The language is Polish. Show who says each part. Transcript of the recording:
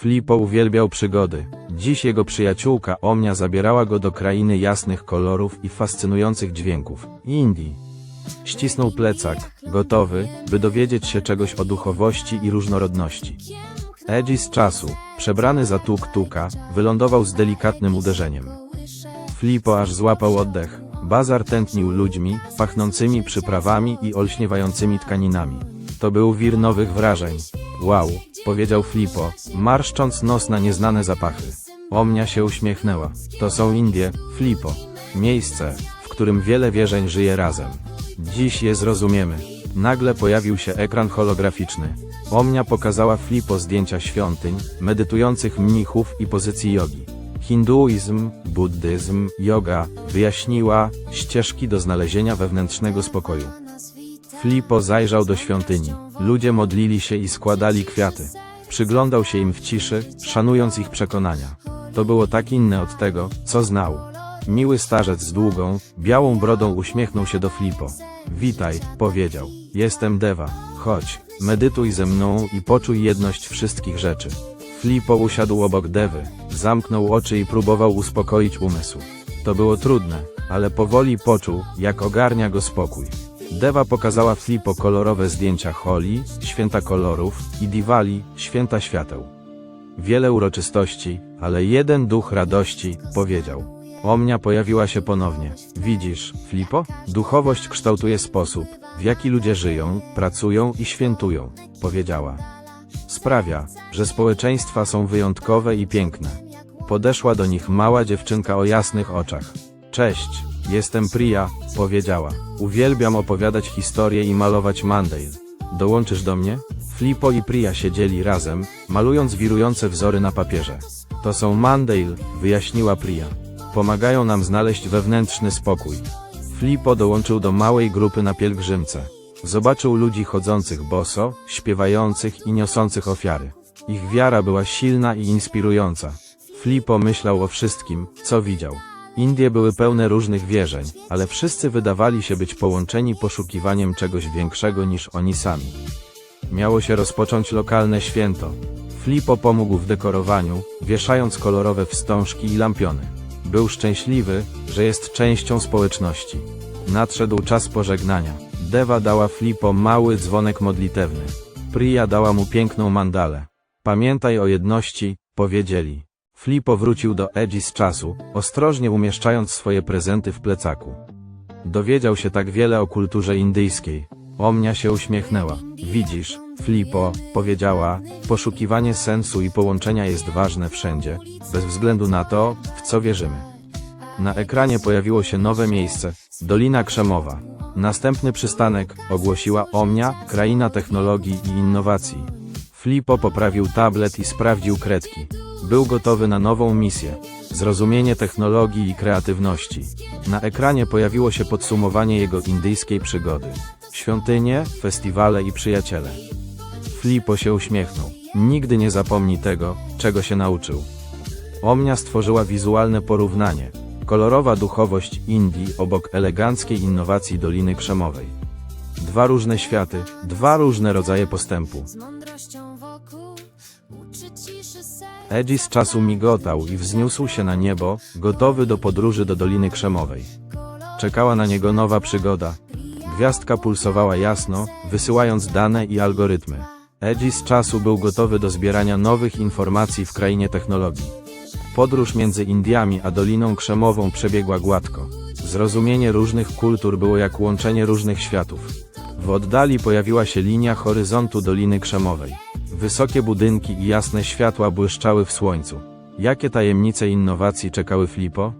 Speaker 1: Flipo uwielbiał przygody. Dziś jego przyjaciółka Omnia zabierała go do krainy jasnych kolorów i fascynujących dźwięków Indii. Ścisnął plecak, gotowy, by dowiedzieć się czegoś o duchowości i różnorodności. Edgy z czasu, przebrany za tuk-tuka, wylądował z delikatnym uderzeniem. Flipo aż złapał oddech. Bazar tętnił ludźmi, pachnącymi przyprawami i olśniewającymi tkaninami. To był wir nowych wrażeń. Wow, powiedział Flipo, marszcząc nos na nieznane zapachy. Omnia się uśmiechnęła. To są Indie, Flipo. Miejsce, w którym wiele wierzeń żyje razem. Dziś je zrozumiemy. Nagle pojawił się ekran holograficzny. Omnia pokazała Flipo zdjęcia świątyń, medytujących mnichów i pozycji jogi. Hinduizm, buddyzm, yoga wyjaśniła ścieżki do znalezienia wewnętrznego spokoju. Flipo zajrzał do świątyni. Ludzie modlili się i składali kwiaty. Przyglądał się im w ciszy, szanując ich przekonania. To było tak inne od tego, co znał. Miły starzec z długą, białą brodą uśmiechnął się do Flipo. Witaj, powiedział. Jestem Deva. Chodź, medytuj ze mną i poczuj jedność wszystkich rzeczy. Flipo usiadł obok Dewy, zamknął oczy i próbował uspokoić umysł. To było trudne, ale powoli poczuł, jak ogarnia go spokój. Dewa pokazała Flipo kolorowe zdjęcia Holi, święta kolorów, i Diwali, święta świateł. Wiele uroczystości, ale jeden duch radości, powiedział. Omnia pojawiła się ponownie. Widzisz, Flipo? Duchowość kształtuje sposób, w jaki ludzie żyją, pracują i świętują, powiedziała. Sprawia, że społeczeństwa są wyjątkowe i piękne. Podeszła do nich mała dziewczynka o jasnych oczach. Cześć, jestem Priya, powiedziała. Uwielbiam opowiadać historie i malować mandale. Dołączysz do mnie? Flipo i Priya siedzieli razem, malując wirujące wzory na papierze. To są mandale, wyjaśniła Priya. Pomagają nam znaleźć wewnętrzny spokój. Flipo dołączył do małej grupy na pielgrzymce. Zobaczył ludzi chodzących boso, śpiewających i niosących ofiary. Ich wiara była silna i inspirująca. Flipo myślał o wszystkim, co widział. Indie były pełne różnych wierzeń, ale wszyscy wydawali się być połączeni poszukiwaniem czegoś większego niż oni sami. Miało się rozpocząć lokalne święto. Flipo pomógł w dekorowaniu, wieszając kolorowe wstążki i lampiony. Był szczęśliwy, że jest częścią społeczności. Nadszedł czas pożegnania. Deva dała Flipo mały dzwonek modlitewny. Priya dała mu piękną mandalę. Pamiętaj o jedności, powiedzieli. Flipo wrócił do Edgy z czasu, ostrożnie umieszczając swoje prezenty w plecaku. Dowiedział się tak wiele o kulturze indyjskiej. Omnia się uśmiechnęła. Widzisz, Flipo, powiedziała, poszukiwanie sensu i połączenia jest ważne wszędzie, bez względu na to, w co wierzymy. Na ekranie pojawiło się nowe miejsce, Dolina Krzemowa. Następny przystanek, ogłosiła Omnia, kraina technologii i innowacji. Flipo poprawił tablet i sprawdził kredki. Był gotowy na nową misję. Zrozumienie technologii i kreatywności. Na ekranie pojawiło się podsumowanie jego indyjskiej przygody. Świątynie, festiwale i przyjaciele. Flipo się uśmiechnął. Nigdy nie zapomni tego, czego się nauczył. Omnia stworzyła wizualne porównanie. Kolorowa duchowość Indii obok eleganckiej innowacji Doliny Krzemowej. Dwa różne światy, dwa różne rodzaje postępu. Edgy z czasu migotał i wzniósł się na niebo, gotowy do podróży do Doliny Krzemowej. Czekała na niego nowa przygoda. Gwiazdka pulsowała jasno, wysyłając dane i algorytmy. Edgy z czasu był gotowy do zbierania nowych informacji w krainie technologii. Podróż między Indiami a Doliną Krzemową przebiegła gładko. Zrozumienie różnych kultur było jak łączenie różnych światów. W oddali pojawiła się linia horyzontu Doliny Krzemowej. Wysokie budynki i jasne światła błyszczały w słońcu. Jakie tajemnice innowacji czekały Flipo?